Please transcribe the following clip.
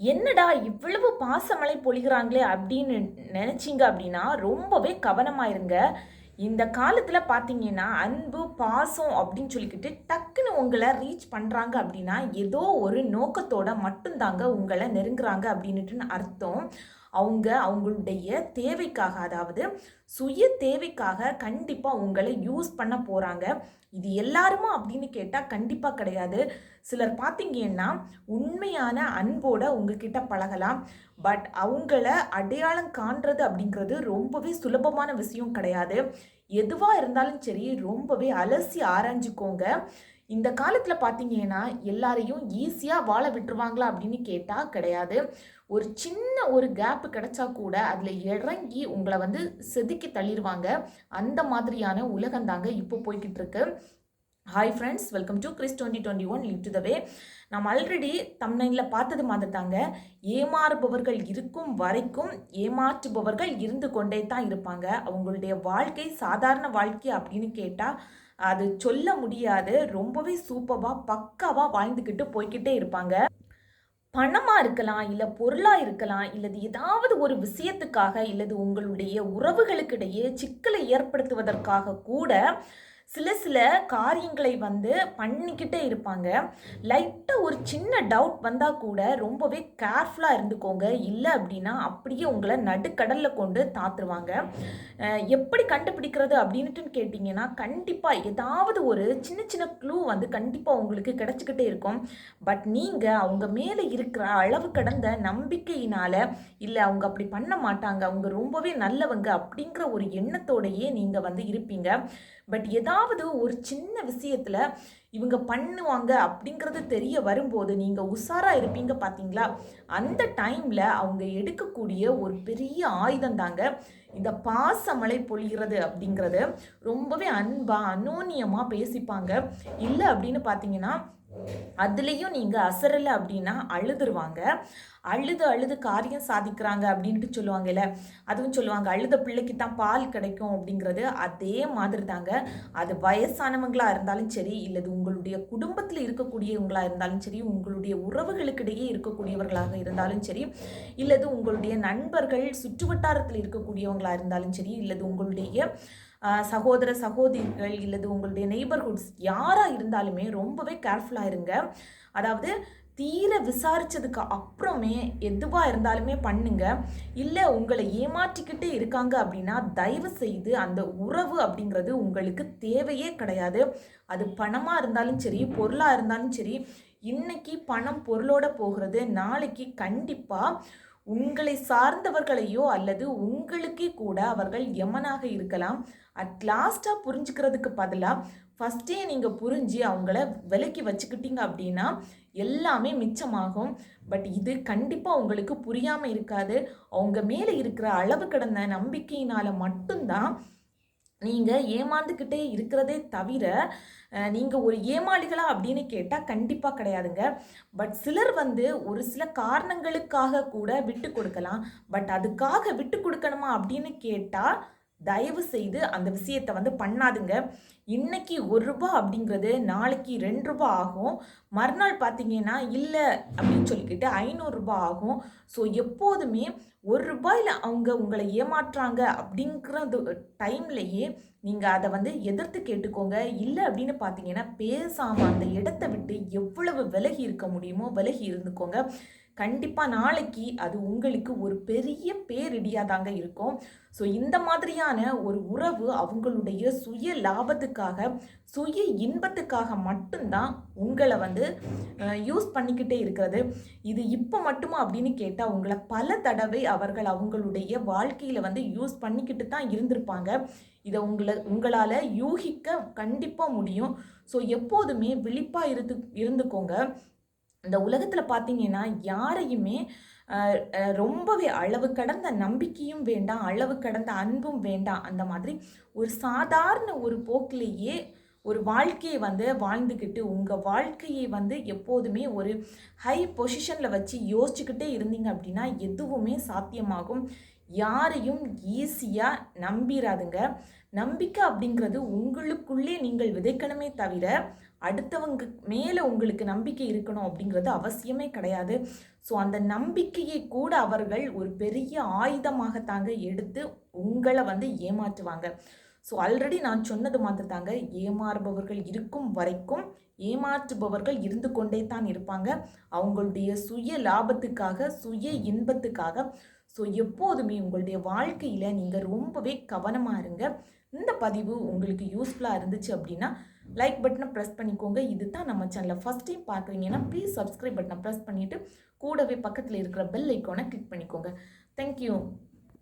என்னடா இவ்வளவு பாசமழை பொழிகிறாங்களே அப்படின்னு நினச்சிங்க அப்படின்னா ரொம்பவே கவனமாயிருங்க. இந்த காலத்தில் பார்த்தீங்கன்னா அன்பு பாசம் அப்படின்னு சொல்லிக்கிட்டு டக்குன்னு உங்களை ரீச் பண்ணுறாங்க அப்படின்னா ஏதோ ஒரு நோக்கத்தோட மட்டும்தாங்க உங்களை நெருங்குறாங்க அப்படின்னுட்டு அர்த்தம். அவங்க அவங்களுடைய தேவைக்காக அதாவது சுய தேவைக்காக கண்டிப்பாக உங்களை யூஸ் பண்ண போகிறாங்க இது எல்லாருமா அப்படின்னு கேட்டால் கண்டிப்பாக கிடையாது. சிலர் பார்த்தீங்கன்னா உண்மையான அன்போட உங்ககிட்ட பழகலாம். பட் அவங்கள அடையாளம் காண்றது அப்படிங்கிறது ரொம்பவே சுலபமான விஷயம் கிடையாது. எதுவாக இருந்தாலும் சரி ரொம்பவே அலசி ஆராய்ஞ்சுக்கோங்க. இந்த காலத்தில் பார்த்தீங்கன்னா எல்லாரையும் ஈஸியாக வாழ விட்டுருவாங்களா அப்படின்னு கேட்டால் கிடையாது. ஒரு சின்ன ஒரு கேப்பு கிடைச்சா கூட அதில் இறங்கி உங்களை வந்து செதுக்கி தள்ளிடுவாங்க அந்த மாதிரியான உலகம் தாங்க இப்போ போய்கிட்டு இருக்கு hi friends welcome to Chris twenty twenty one live to the way நம்ம ஆல்ரெடி தமிழ்நில பார்த்தது மாதிரி தாங்க. ஏமாறுபவர்கள் இருக்கும் வரைக்கும் ஏமாற்றுபவர்கள் இருந்து கொண்டே தான் இருப்பாங்க. அவங்களுடைய வாழ்க்கை சாதாரண வாழ்க்கை அப்படின்னு கேட்டால் அது சொல்ல முடியாது. ரொம்பவே சூப்பராக பக்காவாக வாழ்ந்துக்கிட்டு போய்கிட்டே இருப்பாங்க. பணமாக இருக்கலாம் இல்லை பொருளாக இருக்கலாம் இல்லது ஏதாவது ஒரு விஷயத்துக்காக இல்லது உங்களுடைய உறவுகளுக்கிடையே சிக்கலை ஏற்படுத்துவதற்காக கூட சில சில காரியங்களை வந்து பண்ணிக்கிட்டே இருப்பாங்க. லைட்டாக ஒரு சின்ன டவுட் வந்தால் கூட ரொம்பவே கேர்ஃபுல்லாக இருந்துக்கோங்க. இல்லை அப்படின்னா அப்படியே உங்களை நடுக்கடலில் கொண்டு தாத்துருவாங்க. எப்படி கண்டுபிடிக்கிறது அப்படின்ட்டு கேட்டிங்கன்னா கண்டிப்பாக ஏதாவது ஒரு சின்ன சின்ன க்ளூ வந்து கண்டிப்பாக உங்களுக்கு கிடச்சிக்கிட்டே இருக்கும். பட் நீங்கள் அவங்க மேலே இருக்கிற அளவு கடந்த நம்பிக்கையினால் இல்லை அவங்க அப்படி பண்ண மாட்டாங்க அவங்க ரொம்பவே நல்லவங்க அப்படிங்கிற ஒரு எண்ணத்தோடையே நீங்கள் வந்து இருப்பீங்க. பட் ஏதாவது ஒரு சின்ன விஷயத்தில் இவங்க பண்ணுவாங்க அப்படிங்கிறது தெரிய வரும்போது நீங்கள் உஷாராக இருப்பீங்க பார்த்தீங்களா அந்த டைமில் அவங்க எடுக்கக்கூடிய ஒரு பெரிய ஆயுதம் தாங்க இந்த பாசமழை பொழிகிறது அப்படிங்கிறது. ரொம்பவே அன்பாக அனோன்யமாக பேசிப்பாங்க. இல்லை அப்படின்னு பார்த்தீங்கன்னா அதுலேயும் நீங்கள் அசரலை அப்படின்னா அழுதுருவாங்க. அழுது அழுது காரியம் சாதிக்கிறாங்க அப்படின்ட்டு சொல்லுவாங்கல்ல. அதுவும் சொல்லுவாங்க அழுத பிள்ளைக்கு தான் பால் கிடைக்கும் அப்படிங்கிறது அதே மாதிரி தாங்க அது வயசானவங்களாக இருந்தாலும் சரி இல்லது உங்களுடைய குடும்பத்தில் இருக்கக்கூடியவங்களாக இருந்தாலும் சரி உங்களுடைய உறவுகளுக்கிடையே இருக்கக்கூடியவர்களாக இருந்தாலும் சரி இல்லது உங்களுடைய நண்பர்கள் சுற்றுவட்டாரத்தில் இருக்கக்கூடியவங்களாக இருந்தாலும் சரி இல்லது உங்களுடைய சகோதர சகோதரிகள் இல்லது உங்களுடைய நெய்பர்ஹுட்ஸ் யாராக இருந்தாலுமே ரொம்பவே கேர்ஃபுல்லாக இருங்க. அதாவது தீர விசாரிச்சதுக்கு அப்புறமே எதுவாக இருந்தாலுமே பண்ணுங்க. இல்லை உங்களை ஏமாற்றிக்கிட்டே இருக்காங்க அப்படின்னா தயவு செய்து அந்த உறவு அப்படிங்கிறது உங்களுக்கு தேவையே கிடையாது. அது பணமாக இருந்தாலும் சரி பொருளாக இருந்தாலும் சரி இன்னைக்கு பணம் பொருளோட போகிறது நாளைக்கு கண்டிப்பாக உங்களை சார்ந்தவர்களையோ அல்லது உங்களுக்கே கூட அவர்கள் எமனாக இருக்கலாம். அட் லாஸ்ட்டாக புரிஞ்சுக்கிறதுக்கு பதிலாக ஃபஸ்ட்டே நீங்கள் புரிஞ்சு அவங்கள விலக்கி வச்சுக்கிட்டீங்க அப்படின்னா எல்லாமே மிச்சமாகும். பட் இது கண்டிப்பாக உங்களுக்கு புரியாமல் இருக்காது. அவங்க மேலே இருக்கிற அளவு கடந்த நம்பிக்கையினால் மட்டும்தான் நீங்கள் ஏமாந்துக்கிட்டே இருக்கிறதே தவிர நீங்கள் ஒரு ஏமாளிகளா அப்படின்னு கேட்டால் கண்டிப்பாக கிடையாதுங்க. பட் சிலர் வந்து ஒரு சில காரணங்களுக்காக கூட விட்டு கொடுக்கலாம். பட் அதுக்காக விட்டு கொடுக்கணுமா அப்படின்னு கேட்டால் தயவு செய்து அந்த விஷயத்தை வந்து பண்ணாதுங்க. இன்னைக்கு ஒரு ரூபா அப்படிங்கிறது நாளைக்கு ரெண்டு ரூபா ஆகும். மறுநாள் பார்த்தீங்கன்னா இல்லை அப்படின்னு சொல்லிக்கிட்டு ஐநூறுரூபா ஆகும். ஸோ எப்போதுமே ஒரு ரூபாயில் அவங்க உங்களை ஏமாற்றுறாங்க அப்படிங்கிறது டைம்லையே நீங்கள் அதை வந்து எதிர்த்து கேட்டுக்கோங்க. இல்லை அப்படின்னு பார்த்தீங்கன்னா பேசாமல் அந்த இடத்த விட்டு எவ்வளவு விலகி இருக்க முடியுமோ விலகி இருந்துக்கோங்க. கண்டிப்பாக நாளைக்கு அது உங்களுக்கு ஒரு பெரிய பேரிடியாக தாங்க இருக்கும். ஸோ இந்த மாதிரியான ஒரு உறவு அவங்களுடைய சுய லாபத்துக்காக சுய இன்பத்துக்காக மட்டும்தான் உங்களை வந்து யூஸ் பண்ணிக்கிட்டே இருக்கிறது. இது இப்போ மட்டுமா அப்படின்னு கேட்டால் உங்களை பல தடவை அவர்கள் அவங்களுடைய வாழ்க்கையில் வந்து யூஸ் பண்ணிக்கிட்டு தான் இருந்திருப்பாங்க. இதை உங்களை உங்களால் யூகிக்க கண்டிப்பாக முடியும். ஸோ எப்போதுமே விழிப்பாக இருந்து இருந்துக்கோங்க. இந்த உலகத்தில் பார்த்தீங்கன்னா யாரையுமே ரொம்பவே அளவு கடந்த நம்பிக்கையும் வேண்டாம் அளவு கடந்த அன்பும் வேண்டாம். அந்த மாதிரி ஒரு சாதாரண ஒரு போக்கிலேயே ஒரு வாழ்க்கையை வந்து வாழ்ந்துக்கிட்டு உங்கள் வாழ்க்கையை வந்து எப்போதுமே ஒரு ஹை பொசிஷனில் வச்சு யோசிச்சுக்கிட்டே இருந்தீங்க அப்படின்னா எதுவுமே சாத்தியமாகும். யாரையும் ஈஸியாக நம்பிடாதுங்க நம்பிக்கை அப்படிங்கிறது உங்களுக்குள்ளே நீங்கள் விதைக்கணுமே தவிர அடுத்தவங்க மேலே உங்களுக்கு நம்பிக்கை இருக்கணும் அப்படிங்கிறது அவசியமே கிடையாது. ஸோ அந்த நம்பிக்கையை கூட அவர்கள் ஒரு பெரிய ஆயுதமாக தாங்க எடுத்து உங்களை வந்து ஏமாற்றுவாங்க. ஸோ ஆல்ரெடி நான் சொன்னது மாதிரி தாங்க ஏமாறுபவர்கள் இருக்கும் வரைக்கும் ஏமாற்றுபவர்கள் இருந்து கொண்டே தான் இருப்பாங்க. அவங்களுடைய சுய லாபத்துக்காக சுய இன்பத்துக்காக. ஸோ எப்போதுமே உங்களுடைய வாழ்க்கையில் நீங்கள் ரொம்பவே கவனமாக இருங்க. இந்த பதிவு உங்களுக்கு யூஸ்ஃபுல்லாக இருந்துச்சு அப்படின்னா லைக் பட்டனை ப்ரெஸ் பண்ணிக்கோங்க. இது தான் நம்ம சேனலில் ஃபஸ்ட் டைம் பார்க்குறீங்கன்னா ப்ளீஸ் சப்ஸ்கிரைப் பட்டனை ப்ரெஸ் பண்ணிவிட்டு கூடவே பக்கத்தில் இருக்கிற பெல் ஐக்கானை கிளிக் பண்ணிக்கோங்க. தேங்க்யூ